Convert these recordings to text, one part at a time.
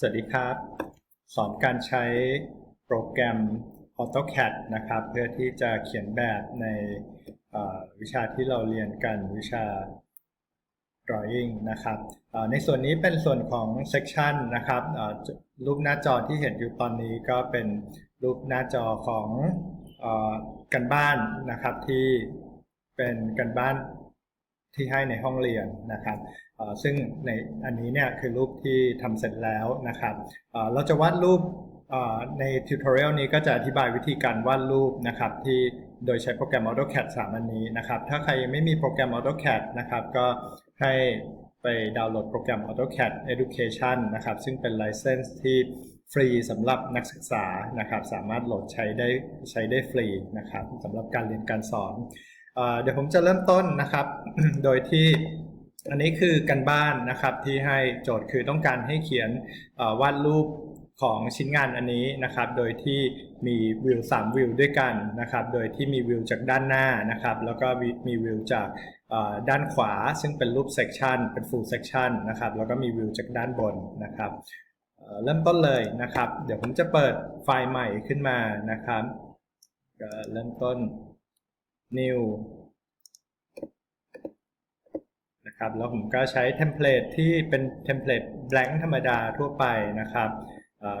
สวัสดีครับ สอนการใช้โปรแกรม AutoCAD นะครับ เพื่อที่จะเขียนแบบในวิชาที่เราเรียนกันวิชา drawing นะครับในส่วนนี้เป็นส่วนของ section นะครับรูปหน้าจอที่เห็นอยู่ตอนนี้ก็เป็นรูปหน้าจอของอกันบ้านนะครับที่เป็นกันบ้านที่ให้ในห้องเรียนนะครับ ซึ่งในอันนี้เนี่ยคือรูปที่ทำเสร็จแล้วนะครับเราจะวาดรูปในทิวทอเรียลนี้ก็จะอธิบายวิธีการวาดรูปนะครับที่โดยใช้โปรแกรม AutoCAD 3 อันนี้นะครับ ถ้าใครยังไม่มีโปรแกรม AutoCAD นะครับ ก็ให้ไปดาวน์โหลดโปรแกรม AutoCAD Education นะครับ ซึ่งเป็น license ที่ฟรีสำหรับนักศึกษานะครับ สามารถโหลดใช้ได้ใช้ได้ฟรีนะครับสำหรับการเรียนการสอนเดี๋ยวผมจะเริ่มต้นนะครับ โดยที่ อันนี้คือกันบ้านนะครับที่ให้โจทย์คือต้องการให้เขียนวาดรูปของชิ้นงานอันนี้นะครับ โดยที่มีวิว3วิวด้วยกันนะครับ โดยที่มีวิวจากด้านหน้านะครับ แล้วก็มีวิวจากด้านขวา ซึ่งเป็นรูปเซกชันเป็น full section นะครับ แล้วก็มีวิวจากด้านบนนะครับ เริ่มต้นเลยนะครับ เดี๋ยวผมจะเปิดไฟล์ใหม่ขึ้นมานะครับ เริ่มต้น new นะครับแล้วผมก็ใช้เทมเพลตที่เป็นเทมเพลต blank ธรรมดาทั่วไปนะครับ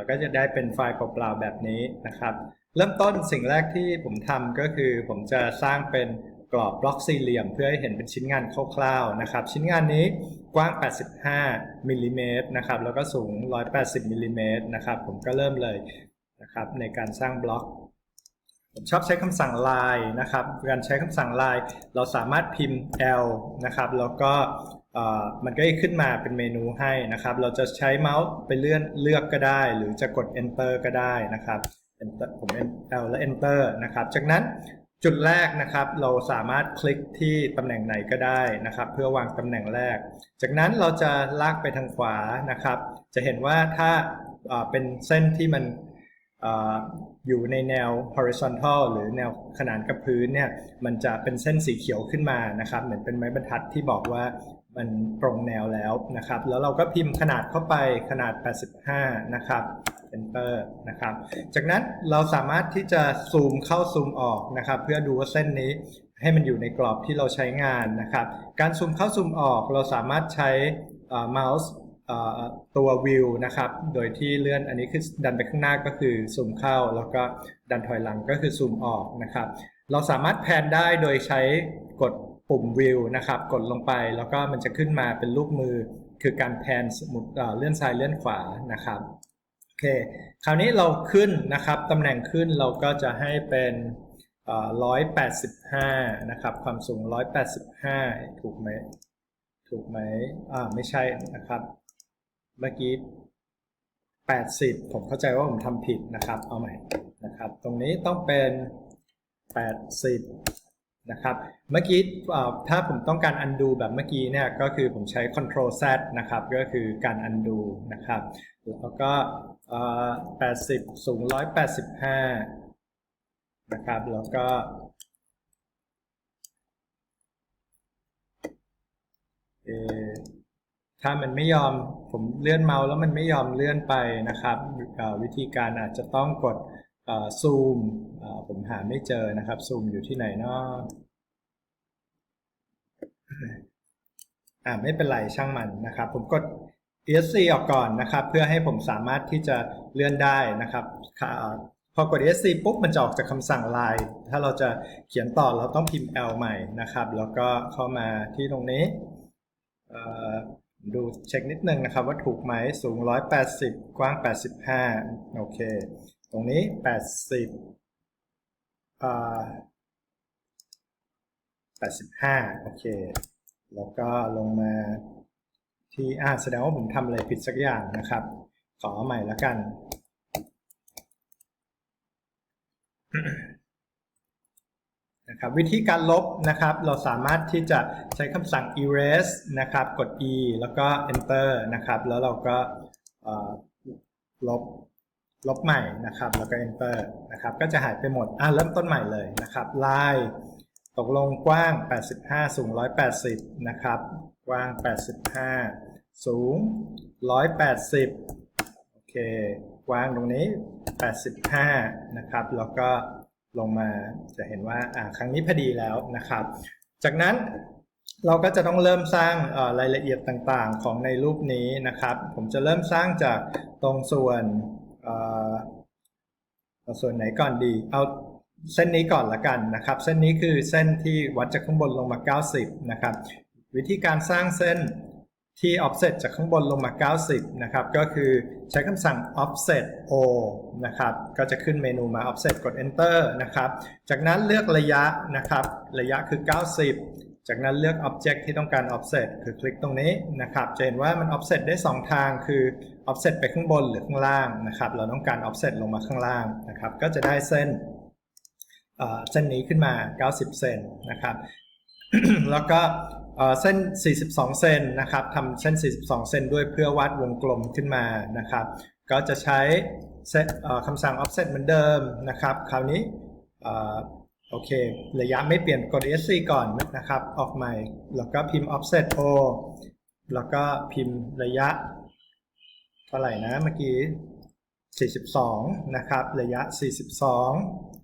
ก็จะได้เป็นไฟล์เปล่าๆแบบนี้นะครับ เริ่มต้นสิ่งแรกที่ผมทำก็คือผมจะสร้างเป็นกรอบบล็อกสี่เหลี่ยม เพื่อให้เห็นเป็นชิ้นงานคร่าวๆนะครับ ชิ้นงานนี้กว้าง 85มิลลิเมตรนะครับแล้วก็สูง 180มิลลิเมตรนะครับผมก็เริ่มเลยนะครับในการสร้างบล็อก ผมชอบใช้คำสั่ง line นะครับ การใช้คำสั่ง line เราสามารถพิมพ์ L นะครับ แล้วก็มันก็จะขึ้นมาเป็นเมนูให้นะครับ เราจะใช้เมาส์ไปเลื่อนเลือกก็ได้ หรือจะกด enter ก็ได้นะครับ enter ผม L และ enter นะครับ จากนั้นจุดแรกนะครับเราสามารถคลิกที่ตำแหน่งไหนก็ได้นะครับ เพื่อวางตำแหน่งแรก จากนั้นเราจะลากไปทางขวานะครับ จะเห็นว่าถ้าเป็นเส้นที่มัน อยู่ในแนว horizontal หรือแนวขนานกับพื้นเนี่ยมันจะเป็นเส้นสีเขียวขึ้นมานะครับ เหมือนเป็นไม้บรรทัดที่บอกว่ามันตรงแนวแล้วนะครับ แล้วเราก็พิมพ์ขนาดเข้าไปขนาด 85 นะครับ enter นะครับ จากนั้นเราสามารถที่จะซูมเข้าซูมออกนะครับ เพื่อดูว่าเส้นนี้ให้มันอยู่ในกรอบที่เราใช้งานนะครับ การซูมเข้าซูมออกเราสามารถใช้เมาส์ ตัววิวนะครับ โดยที่เลื่อนอันนี้คือดันไปข้างหน้าก็คือซูมเข้า แล้วก็ดันถอยหลังก็คือซูมออกนะครับ เราสามารถแพนได้โดยใช้กดปุ่มวิวนะครับ กดลงไปแล้วก็มันจะขึ้นมาเป็นรูปมือ คือการแพนสมุดเลื่อนซ้ายเลื่อนขวานะครับโอเค คราวนี้เราขึ้นนะครับตำแหน่งขึ้นเราก็จะให้เป็นร้อยแปดสิบห้านะครับ ความสูงร้อยแปดสิบห้าถูกไหม ถูกไหม อ่า ไม่ใช่นะครับ เมื่อกี้ 80 ผมเข้าใจว่าผมทำผิดนะครับ เอาใหม่นะครับ ตรงนี้ต้องเป็น 80 นะครับ เมื่อกี้ถ้าผมต้องการ undo แบบเมื่อกี้เนี่ย ก็คือผมใช้ control z นะครับ ก็คือการ undo นะครับ แล้วก็อ่า80 สูง 185 นะครับ แล้วก็ถ้ามันไม่ยอม ผมเลื่อนเมาส์แล้วมันไม่ยอมเลื่อนไปนะครับวิธีการอาจจะต้องกดซูมผมหาไม่เจอนะครับซูมอยู่ที่ไหนเนาะอ่าไม่เป็นไรช่างมันนะครับ ผมกด ESC ออกก่อนนะครับ เพื่อให้ผมสามารถที่จะเลื่อนได้นะครับพอกด ESC ปุ๊บมันจะออกจากคำสั่ง line ถ้าเราจะเขียนต่อเราต้องพิมพ์ L ใหม่นะครับ แล้วก็เข้ามาที่ตรงนี้ ดูเช็คนิดนึงนะครับว่าถูกไหมสูง 180 กว้าง 85 โอเค ตรงนี้ 80อ่า85 โอเค แล้วก็ลงมาที่อ่าแสดงว่าผมทำอะไรผิดสักอย่างนะครับ ขอใหม่แล้วกัน นะครับวิธีการลบนะครับเราสามารถที่จะใช้คำสั่ง erase นะครับกด e แล้วก็ enter นะครับแล้วเราก็ลบลบใหม่นะครับแล้วก็ enter นะครับก็จะหายไปหมดอะเริ่มต้นใหม่เลยนะครับลายตกลงกว้าง 85 สูง 180 นะครับกว้าง 85 สูง 180 โอเคกว้างตรงนี้ 85 นะครับแล้วก็ ลงมาจะเห็นว่าอ่าครั้งนี้พอดีแล้วนะครับ จากนั้นเราก็จะต้องเริ่มสร้างรายละเอียดต่างๆ ของในรูปนี้นะครับ ผมจะเริ่มสร้างจากตรงส่วนส่วนไหนก่อนดี เอาเส้นนี้ก่อนละกันนะครับ เส้นนี้คือเส้นที่วัดจากข้างบนลงมา 90 นะครับ วิธีการสร้างเส้น ที่ offset จากข้างบนลงมา 90 นะครับ ก็คือใช้คำสั่ง offset o นะครับ ก็จะขึ้นเมนูมา offset กด enter นะครับ จากนั้นเลือกระยะนะครับ ระยะคือ 90 จากนั้นเลือก object ที่ต้องการ offset คือคลิกตรงนี้นะครับ จะเห็นว่ามัน offset ได้ 2 ทาง คือ offset ไปข้างบนหรือข้างล่างนะครับ เราต้องการ offset ลงมาข้างล่างนะครับ ก็จะได้เส้นเอ่อเส้นนี้ขึ้นมา 90 เซนนะครับ แล้วก็ เส้น 42 เซนนะครับทำเส้น 42 เซนด้วยเพื่อวาดวงกลมขึ้นมานะครับ ก็จะใช้คำสั่ง offset เหมือนเดิมนะครับ คราวนี้โอเค ระยะไม่เปลี่ยนกด ESC ก่อนนะครับ ออกใหม่ แล้วก็พิมพ์ offset o แล้วก็พิมพ์ระยะ เท่าไหร่นะเมื่อกี้ 42 นะครับ ระยะ 42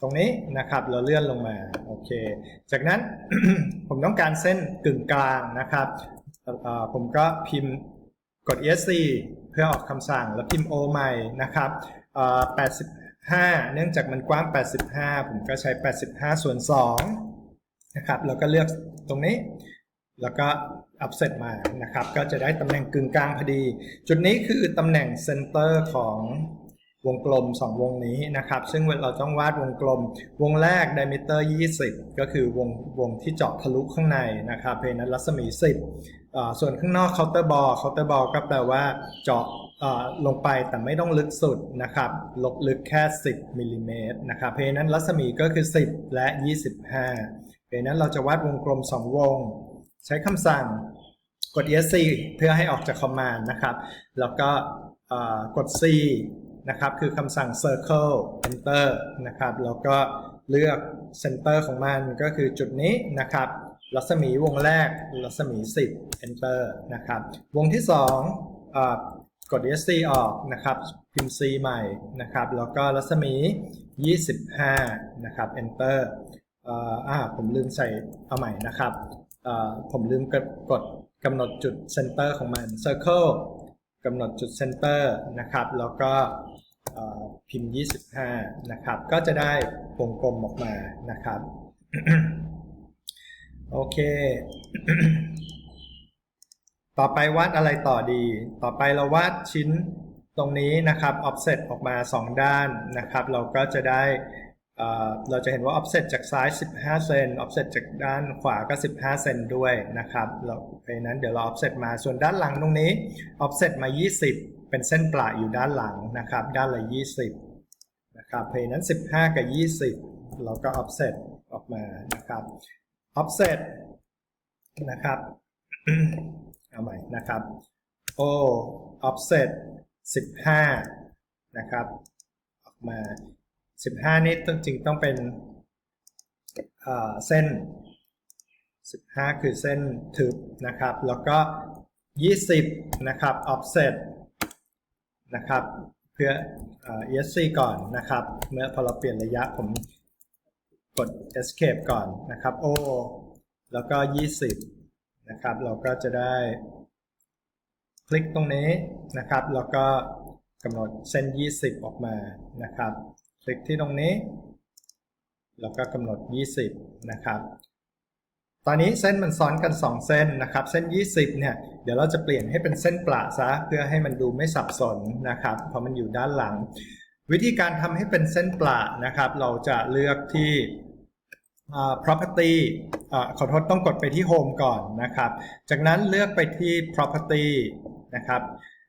ตรงนี้นะครับเราเลื่อนลงมาโอเค จากนั้น ผมต้องการเส้นกึ่งกลางนะครับผมก็พิมพ์กด ESC เพื่อออกคำสั่งแล้วพิมพ์ O ใหม่นะครับ85 เนื่องจากมันกว้าง 85 ผมก็ใช้ 85 ส่วน2นะครับแล้วก็เลือกตรงนี้ แล้วก็ offset มานะครับ ก็จะได้ตำแหน่งกึ่งกลางพอดี จุดนี้คือตำแหน่ง center ของ วงกลม 2 วงนี้นะครับ ซึ่งเราต้องวาดวงกลม วงแรก diameter 20 ก็คือวงวงที่เจาะทะลุข้างในนะครับ เพราะนั้นรัศมี 10 ส่วนข้างนอก counter ball counter ball ก็แปลว่าเจาะลงไปแต่ไม่ต้องลึกสุดนะครับลบลึกแค่ 10มิลลิเมตรนะครับเพราะนั้นรัศมีก็คือ 10 และ 25 เพราะนั้นเราจะวาดวงกลม 2 วง ใช้คำสั่งกด ESC เพื่อให้ออกจากคอมมานด์นะครับ แล้วก็กด C นะครับคือคำสั่ง circle enter นะครับแล้วก็เลือก center ของมันก็คือจุดนี้นะครับ รัศมีวงแรก รัศมี 10 enter นะครับ วงที่2เอ่อกด ESC ออกนะครับ พิมพ์ C ใหม่นะครับ แล้วก็รัศมี 25 นะครับ enter อ่าผมลืมใส่เอาใหม่นะครับอ่อผมลืมกดกำหนดจุด center ของมัน circle กำหนดจุด center นะครับ แล้วก็พิมพ์ 25 นะครับ ก็จะได้วงกลมออกมานะครับ โอเค ต่อไปวาดอะไรต่อดี ต่อไปเราวาดชิ้นตรงนี้นะครับ offset ออกมา 2 ด้านนะครับ เราก็จะได้ เราจะเห็นว่า offset จากซ้าย 15 เซน offset จากด้านขวาก็ 15 เซนด้วยนะครับเราเพราะนั้นเดี๋ยวเรา offset มา ส่วนด้านหลังตรงนี้ offset มา 20 เป็นเส้นปลาอยู่ด้านหลังนะครับ ด้านละ 20 นะครับ เพราะฉะนั้น 15 กับ 20 เราก็ offset ออกมานะครับ offset นะครับ เอาใหม่นะครับ o offset 15 นะครับ ออกมา 15นี่จริงๆต้องเป็นเอ่อเส้น15คือเส้นทึบนะครับ แล้วก็20นะครับ offset นะครับเพื่อเอ่อ ESC ก่อนนะครับ เมื่อพอเราเปลี่ยนระยะผมกด escape ก่อนนะครับ O แล้วก็ 20 นะครับ เราก็จะได้ คลิกตรงนี้นะครับ แล้วก็กำหนดเส้น 20 ออกมานะครับ คลิกที่ตรงนี้ แล้วก็กำหนด 20 นะครับ ตอนนี้เส้นมันซ้อนกัน 2 เส้นนะครับ เส้น 20 เนี่ย เดี๋ยวเราจะเปลี่ยนให้เป็นเส้นประซะ เพื่อให้มันดูไม่สับสนนะครับ เพราะมันอยู่ด้านหลัง วิธีการทำให้เป็นเส้นประนะครับ เราจะเลือกที่อ่า property อ่าขอโทษต้องกดไปที่ home ก่อนนะครับ จากนั้นเลือกไปที่ property นะครับ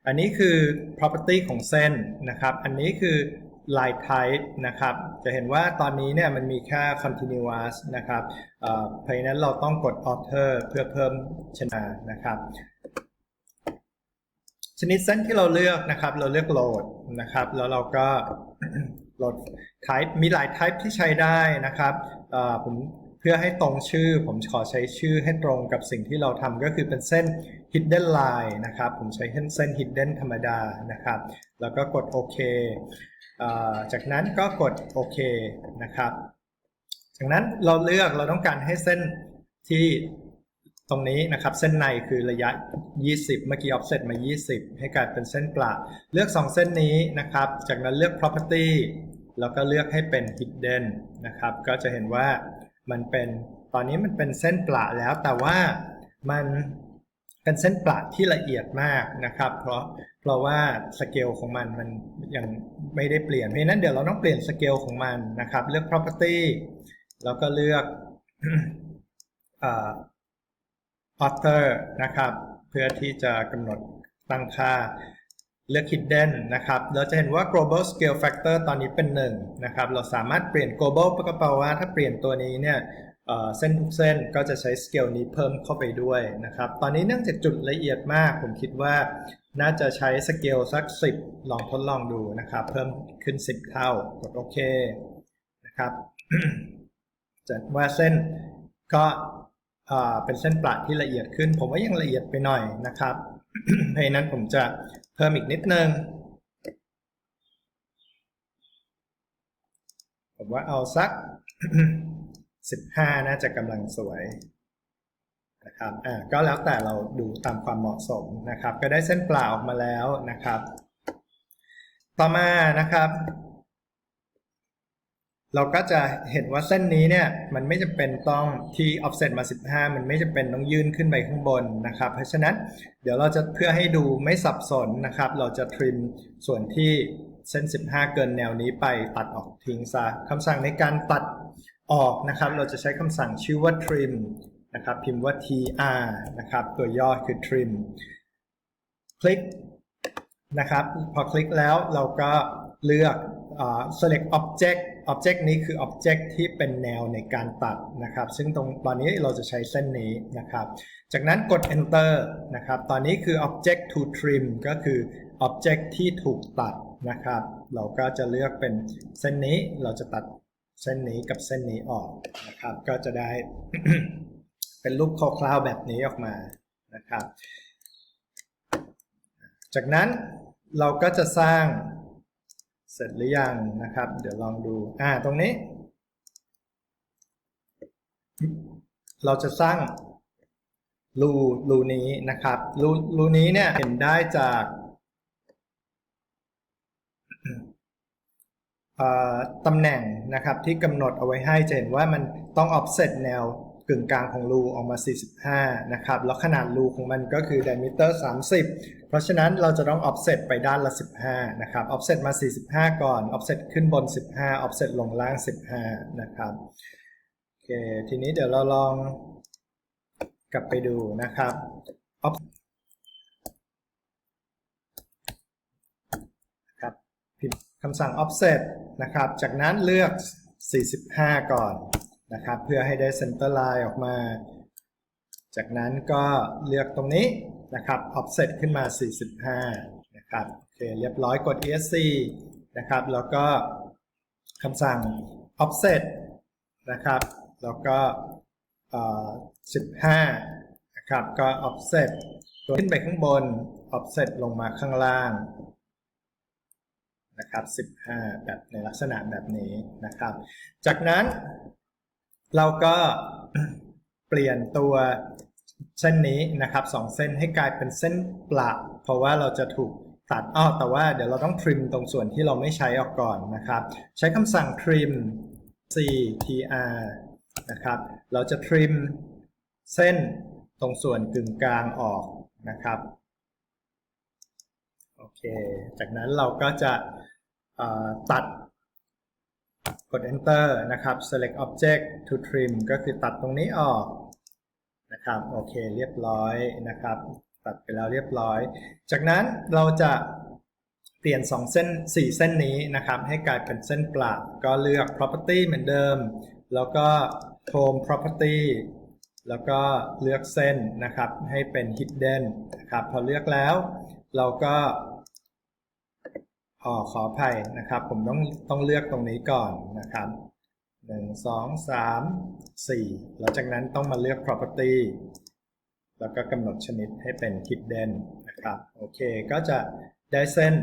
อันนี้คือ property ของเส้นนะครับ อันนี้คือ line type นะครับ จะเห็นว่าตอนนี้เนี่ยมันมีแค่ continuous นะครับเพราะฉะนั้นเราต้องกด alter เพื่อเพิ่มชนะนะครับ ชนิดเส้นที่เราเลือกนะครับ เราเลือก load นะครับ แล้วเราก็โหลด type มีหลาย type ที่ใช้ได้นะครับผม เพื่อให้ตรงชื่อ ผมขอใช้ชื่อให้ตรงกับสิ่งที่เราทำก็คือเป็นเส้น hidden line นะครับ ผมใช้เส้นเส้น hidden ธรรมดานะครับ แล้วก็กดโอเคจากนั้นก็กดโอเคนะครับ จากนั้นเราเลือกเราต้องการให้เส้นที่ตรงนี้นะครับเส้นในคือระยะ 20 เมื่อกี้ offset มา 20 ให้กลายเป็นเส้นประเลือก 2 เส้นนี้นะครับ จากนั้นเลือก property แล้วก็เลือกให้เป็น hidden นะครับ ก็จะเห็นว่า มันเป็นตอนนี้มันเป็นเส้นประแล้วแต่ว่ามันเป็นเส้นประที่ละเอียดมากนะครับ เพราะเพราะว่าสเกลของมันมันยังไม่ได้เปลี่ยนเพราะนั้นเดี๋ยวเราต้องเปลี่ยนสเกลของมันนะครับเลือก property แล้วก็เลือกอ่า author นะครับ เพื่อที่จะกำหนดตั้งค่า เลือก hidden นะครับ เราจะเห็นว่า global scale factor ตอนนี้เป็น1นะครับ เราสามารถเปลี่ยน global ก็แปลว่าถ้าเปลี่ยนตัวนี้เนี่ยเส้นทุกเส้นก็จะใช้ scale นี้เพิ่มเข้าไปด้วยนะครับ ตอนนี้เนื่องจากจุดละเอียดมาก ผมคิดว่าน่าจะใช้สเกลสัก 10 ลองทดลองดูนะครับ เพิ่มขึ้น 10 เท่ากดโอเคนะครับจะว่าเส้นก็เป็นเส้นประที่ละเอียดขึ้น ผมว่ายังละเอียดไปหน่อยนะครับเพราะนั้นผมจะ พิ่มอีกนิดนึง ผมว่าเอาสัก 15 น่าจะกำลังสวยนะครับอ่าก็แล้วแต่เราดูตามความเหมาะสมนะครับ ก็ได้เส้นเปล่าออกมาแล้วนะครับ ต่อมานะครับ เราก็จะเห็นว่าเส้นนี้เนี่ยมันไม่จำเป็นต้องที่ offset มา 15 มันไม่จำเป็นต้องยื่นขึ้นไปข้างบนนะครับ เพราะฉะนั้นเดี๋ยวเราจะเพื่อให้ดูไม่สับสนนะครับ เราจะทริมส่วนที่เส้น 15 เกินแนวนี้ไปตัดออกทิ้งซะคำสั่งในการตัดออกนะครับ เราจะใช้คำสั่งชื่อว่า trim นะครับ พิมพ์ว่า tr นะครับ ตัวย่อคือ trim คลิกนะครับ พอคลิกแล้วเราก็เลือก select object อ่า select object object นี้คือ object ที่เป็นแนวในการตัดนะครับ ซึ่งตรงตอนนี้เราจะใช้เส้นนี้นะครับ จากนั้นกด enter นะครับ ตอนนี้คือ object to trim ก็คือ object ที่ถูกตัดนะครับ เราก็จะเลือกเป็นเส้นนี้ เราจะตัดเส้นนี้กับเส้นนี้ออกนะครับ ก็จะได้เป็นรูปคร่าวๆแบบนี้ออกมานะครับ จากนั้นเราก็จะสร้าง เสร็จหรือยังนะครับ เดี๋ยวลองดูอ่าตรงนี้ เราจะสร้างรูรูนี้นะครับรูรูนี้เนี่ยเห็นได้จากตำแหน่งนะครับที่กำหนดเอาไว้ให้จะเห็นว่ามันต้อง offset แนวกึ่งกลางของรูออกมา 45 นะครับ แล้วขนาดรูของมันก็คือ diameter 30 เพราะฉะนั้นเราจะต้อง offset ไปด้านละ 15 นะครับ offset มา 45 ก่อน offset ขึ้นบน 15 offset ลงล่าง 15 นะครับโอเคทีนี้เดี๋ยวเราลองกลับไปดูนะครับ Off- ครับพิมพ์คำสั่ง offset นะครับ จากนั้นเลือก 45 ก่อนนะครับ เพื่อให้ได้ center line ออกมา จากนั้นก็เลือกตรงนี้ นะครับ offset ขึ้นมา 45 นะครับ โอเค เรียบร้อยกด esc นะครับ แล้วก็คำสั่ง offset นะครับ แล้วก็ 15 นะครับ ก็ offset ตัวขึ้นไปข้างบน offset ลงมาข้างล่าง นะครับ 15 แบบในลักษณะแบบนี้นะครับ จากนั้นเราก็เปลี่ยนตัว เส้นนี้นะครับสองเส้นให้กลายเป็นเส้นปละเพราะว่าเราจะถูกตัดอ้อแต่ว่าเดี๋ยวเราต้องทริมตรงส่วนที่เราไม่ใช้ออกก่อนนะครับ ใช้คำสั่ง trim c tr นะครับ เราจะทริมเส้นตรงส่วนกึ่งกลางออกนะครับโอเค จากนั้นเราก็จะตัดกด enter นะครับ select object to trim ก็คือตัดตรงนี้ออก ครับโอเคเรียบร้อยนะครับ ตัดไปแล้วเรียบร้อย จากนั้นเราจะเปลี่ยน 2 เส้น 4 เส้นนี้นะครับ ให้กลายเป็นเส้นปลาก็เลือก property เหมือนเดิม แล้วก็ home property แล้วก็เลือกเส้นนะครับ ให้เป็น hidden นะครับพอเลือกแล้ว เราก็อ๋อขออภัยนะครับ ผมต้องต้องเลือกตรงนี้ก่อนนะครับ หนึ่งสองสามสี่หลังจากนั้นต้องมาเลือก property แล้วก็กำหนดชนิดให้เป็น hidden นะครับ โอเค ก็จะได้เส้น